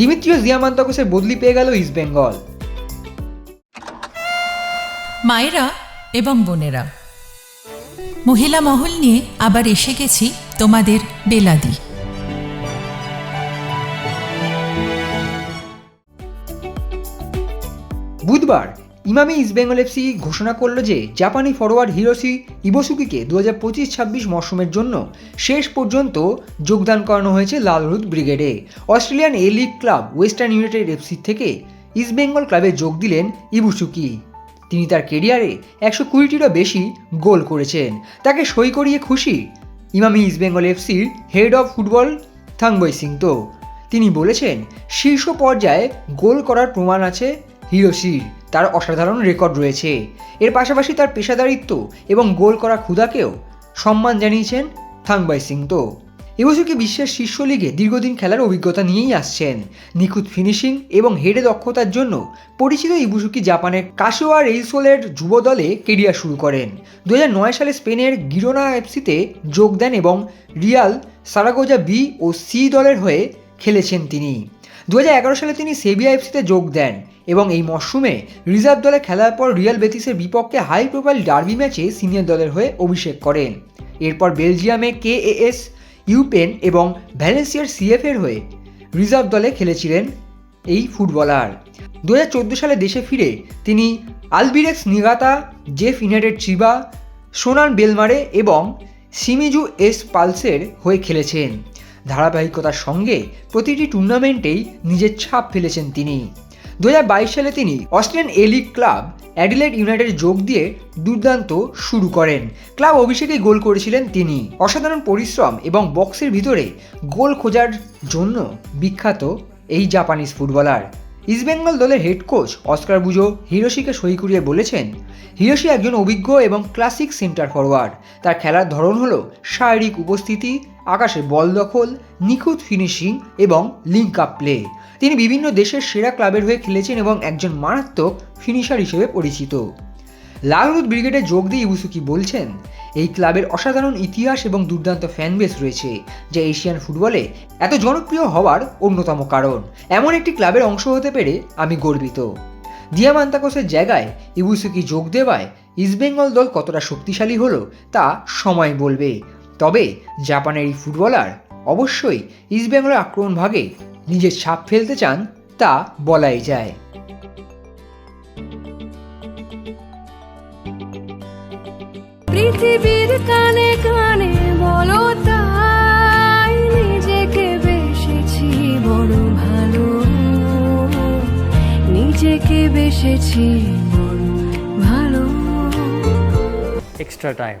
দিমিত্রিও দিয়ামান্তকোসের বদলি পেয়ে গেল ইস্টবেঙ্গল মায়েরা এবং বোনেরা মহিলা মহল নিয়ে আবার এসে গেছি তোমাদের বেলাদি। বুধবার ইমামি ইস্টবেঙ্গল এফসি ঘোষণা করল যে জাপানি ফরোয়ার্ড হিরোসি ইবোসুকিকে দু হাজার পঁচিশ ছাব্বিশ মরশুমের জন্য শেষ পর্যন্ত যোগদান করানো হয়েছে লাল হলুদ ব্রিগেডে। Australian A league club Western United FC থেকে ইস্টবেঙ্গল ক্লাবে যোগ দিলেন ইবুসুকি। তিনি তার কেরিয়ারে একশো কুড়িটিরও বেশি গোল করেছেন। তাকে সই করিয়ে খুশি ইমামি ইস্টবেঙ্গল এফসির head of football Thangboi Singh তো। তিনি বলেছেন, শীর্ষ পর্যায়ে গোল করার প্রমাণ আছে হিরোশির। তার অসাধারণ রেকর্ড রয়েছে। এর পাশাপাশি তার পেশাদারিত্ব এবং গোল করা ক্ষুদাকেও সম্মান জানিয়েছেন থাংবাই সিং তো ইবুসুকি বিশ্বের শীর্ষ লিগে দীর্ঘদিন খেলার অভিজ্ঞতা নিয়েই আসছেন। নিখুঁত ফিনিশিং এবং হেডে দক্ষতার জন্য পরিচিত ইবুসুকি জাপানের কাশোয়া রেইসোলের যুব দলে কেরিয়ার শুরু করেন। দু হাজার নয় সালে স্পেনের গিরোনা এফসিতে যোগ দেন এবং রিয়াল সারাগোজা বি ও সি দলের হয়ে খেলেছেন তিনি। দু হাজার এগারো সালে তিনি সেবিয়া এফসিতে যোগ দেন এবং এই মরশুমে রিজার্ভ দলে খেলার পর রিয়াল বেতিসের বিপক্ষে হাই প্রোফাইল ডার্বি ম্যাচে সিনিয়র দলের হয়ে অভিষেক করেন। এরপর বেলজিয়ামে কে এস ইউপেন এবং ভ্যালেন্সিয়ার সিএফের হয়ে রিজার্ভ দলে খেলেছিলেন এই ফুটবলার। দু হাজার চোদ্দ সালে দেশে ফিরে তিনি Albirex Niigata, JEF United Chiba, Shonan Bellmare এবং সিমিজু এস পালসের হয়ে খেলেছেন। ধারাবাহিকতার সঙ্গে প্রতিটি টুর্নামেন্টেই নিজের ছাপ ফেলেছেন তিনি। দু হাজার বাইশ সালে তিনি Australian A League club Adelaide United যোগ দিয়ে দুর্দান্ত শুরু করেন। ক্লাব অভিষেকেই গোল করেছিলেন তিনি। অসাধারণ পরিশ্রম এবং বক্সের ভিতরে গোল খোঁজার জন্য বিখ্যাত এই জাপানিজ ফুটবলার। ইস্টবেঙ্গল দলের হেড কোচ অস্কার বুজো হিরোশিকে সই করিয়ে বলেছেন, হিরোশি একজন অভিজ্ঞ এবং ক্লাসিক সেন্টার ফরওয়ার্ড তার খেলার ধরন হলো শারীরিক উপস্থিতি আকাশে বল দখল, নিখুঁত ফিনিশিং এবং লিঙ্ক আপ প্লে তিনি বিভিন্ন দেশের সেরা ক্লাবের হয়ে খেলেছেন এবং একজন মারাত্মক ফিনিশার হিসেবে পরিচিত। লাল ব্রিগেডে যোগ দিয়ে ইউসুকি বলছেন, এই ক্লাবের অসাধারণ ইতিহাস এবং দুর্দান্ত ফ্যান বেস রয়েছে, যা এশিয়ান ফুটবলে এত জনপ্রিয় হওয়ার অন্যতম কারণ। এমন একটি ক্লাবের অংশ হতে পেরে আমি গর্বিত। দিয়ামান্তাকোসের জায়গায় ইউসুকি যোগ দেওয়ায় ইস্টবেঙ্গল দল কতটা শক্তিশালী হলো তা সময় বলবে। তবে জাপানের এই ফুটবলার অবশ্যই ইস্টবেঙ্গলের আক্রমণ ভাগে নিজের ছাপ ফেলতে চান তা বলাই যায়। পৃথিবীর কানে কানে বলো তাই নিজেকে বেসেছি বড় ভালো। নিজেকে বেসেছি বড় ভালো। Extra time.